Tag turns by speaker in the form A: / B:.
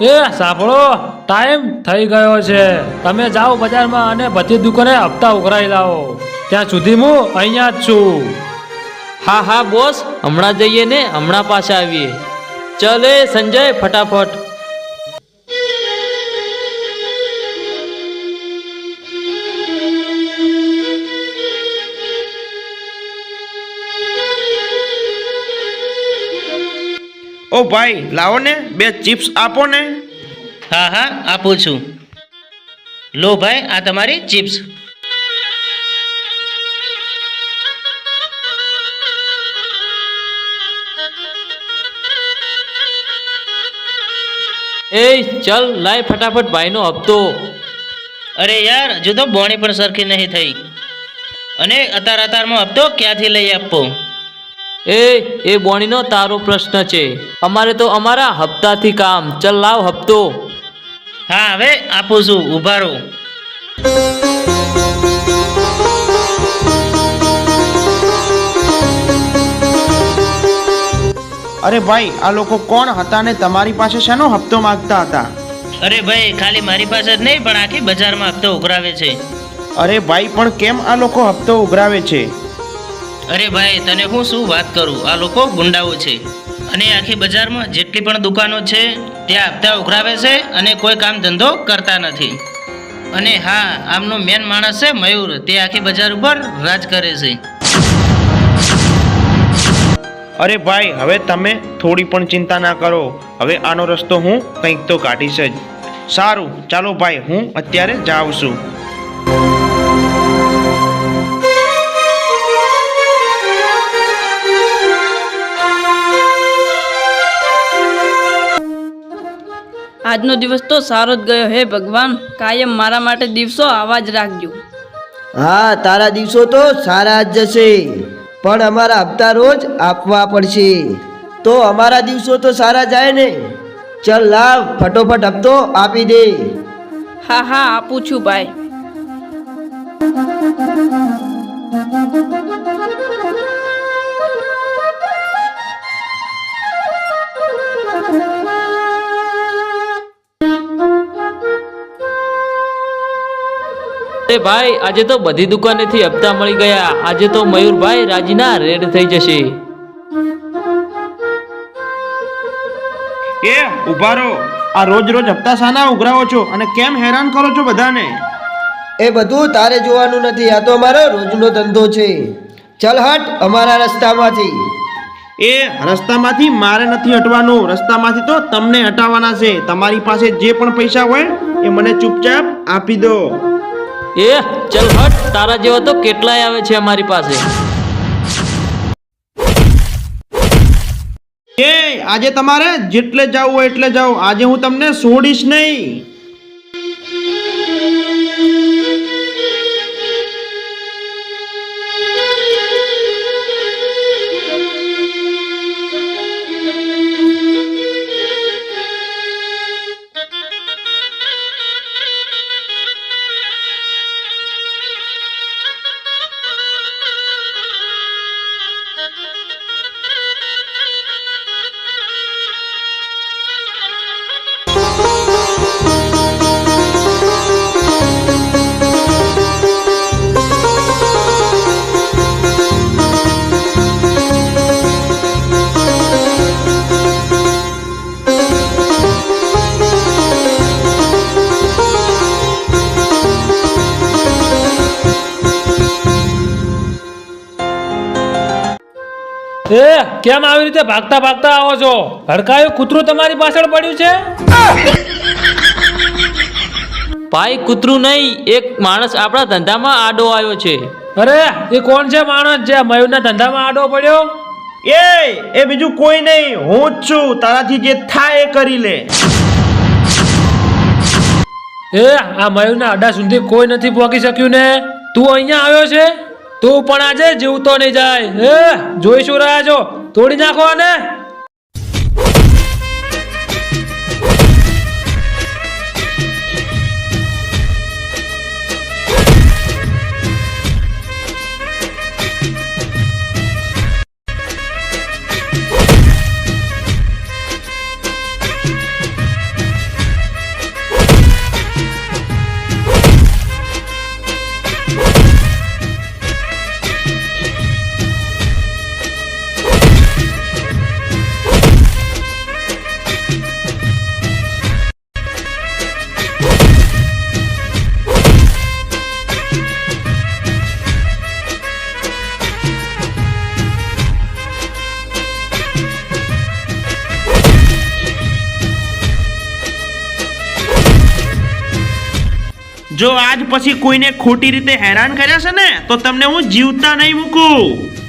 A: એ, સાંભળો ટાઈમ થઈ ગયો છે. તમે જાઓ બજારમાં અને બધી દુકાને હપ્તા ઉઘરાઈ લાવો. ત્યાં સુધી હું અહીંયા જ છું.
B: હા હા, બોસ. હમણાં જઈએ ને હમણાં પાછા આવીએ. ચલે, સંજય, ફટાફટ.
C: ઓ ભાઈ લાવો ને બે ચિપ્સ આપો ને
D: હા હા આપું છું. લો ભાઈ આ તમારી ચિપ્સ.
B: એ ચલ લાય ફટાફટ ભાઈનો હપ્તો.
D: અરે યાર હજુ તો બોણી પણ સરખી નહીં થઈ. અને અતાર અતારમાં હપ્તો ક્યાંથી લઈ આપવો
B: એ એ બોણીનો તારો પ્રશ્ન છે. અમારે તો અમારા હપ્તાથી કામ. ચલ લાવ હપ્તો.
D: હા હવે આપું છું ઊભા રહો.
C: અરે ભાઈ આ લોકો કોણ હતા ને તમારી પાસે શેનો હપ્તો માંગતા હતા?
D: અરે ભાઈ ખાલી મારી પાસે જ નહીં પણ આખી બજારમાં હપ્તો ઉઘરાવે છે.
C: અરે ભાઈ પણ કેમ આ લોકો હપ્તો ઉઘરાવે છે?
D: અરે ભાઈ, તને હું શું વાત કરું? આ લોકો ગુંડાઓ છે. અને આખી બજારમાં જેટલી પણ દુકાનો છે, ત્યાં હપ્તા ઉઘરાવે છે અને કોઈ કામ ધંધો કરતા નથી. અને હા, આમનો મેન માણસ છે મયુર. તે આખી બજાર ઉપર રાજ કરે છે.
C: અરે ભાઈ, હવે તમે થોડી પણ ચિંતા ના કરો. હવે આનો રસ્તો હું કંઈક તો કાઢીશ જ. સારું, ચાલો ભાઈ, હું અત્યારે જાઉં છું.
E: આજનો દિવસ તો સારો જ ગયો હે ભગવાન. કાયમ મારા માટે દિવસો આવા જ રાખજો.
F: હા તારા દિવસો તો સારા જ જશે. પણ અમારા હપ્તા રોજ આપવા પડશે. તો અમારા દિવસો તો સારા જાય ને. ચલ લાવ ફટોફટ હપ્તો આપી દે.
E: હા હા આપું છું ભાઈ.
B: અરે ભાઈ આજે તો બધી દુકાનેથી હપ્તા મળી ગયા. આજે તો મયુરભાઈ રાજીના રેડ થઈ જશે.
C: એ ઊભા રહો. આ રોજ રોજ હપ્તા સાના ઉઘરાવો છો અને કેમ હેરાન કરો છો બધાને?
F: એ બધું તારે જોવાનું નથી આ તો અમારો રોજનો ધંધો છે. ચલ હટ અમારા રસ્તામાંથી.
C: એ રસ્તામાંથી મારે નથી હટવાનું. રસ્તામાંથી તો તમને હટાવવાના છે. તમારી પાસે જે પણ પૈસા હોય એ મને ચૂપચાપ આપી દો.
B: એ, ચલ હટ. તારા જેવા તો કેટલાય આવે છે અમારી પાસે.
C: એ, આજે તમારે જેટલે જવું હોય એટલે જાઓ. આજે હું તમને છોડીશ નહીં.
A: એ કેમ આવી રીતે ભાગતા ભાગતા આવો છો? હડકાયું કૂતરું તમારી પાછળ પડ્યું છે?
B: ભાઈ કૂતરું નહીં એક માણસ આપણા ધંધામાં આડો આવ્યો છે.
A: અરે એ કોણ છે માણસ જે મયુરના ધંધામાં આડો પડ્યો?
C: એ એ બીજું કોઈ નહીં હું જ છું તારાથી જે થાય એ કરી લે.
A: એ આ મયુરના અડા સુધી કોઈ નથી પહોંચી શક્યું ને? તું અહીંયા આવ્યો છે? તું પણ આજે જીવતો નહીં જાય. હે? જોઈશું રહ્યા છો તોડી નાખો ને
C: જો આજ પછી કોઈને ખોટી રીતે હેરાન કર્યા છે ને, તો તમને હું જીવતા નહીં મૂકું.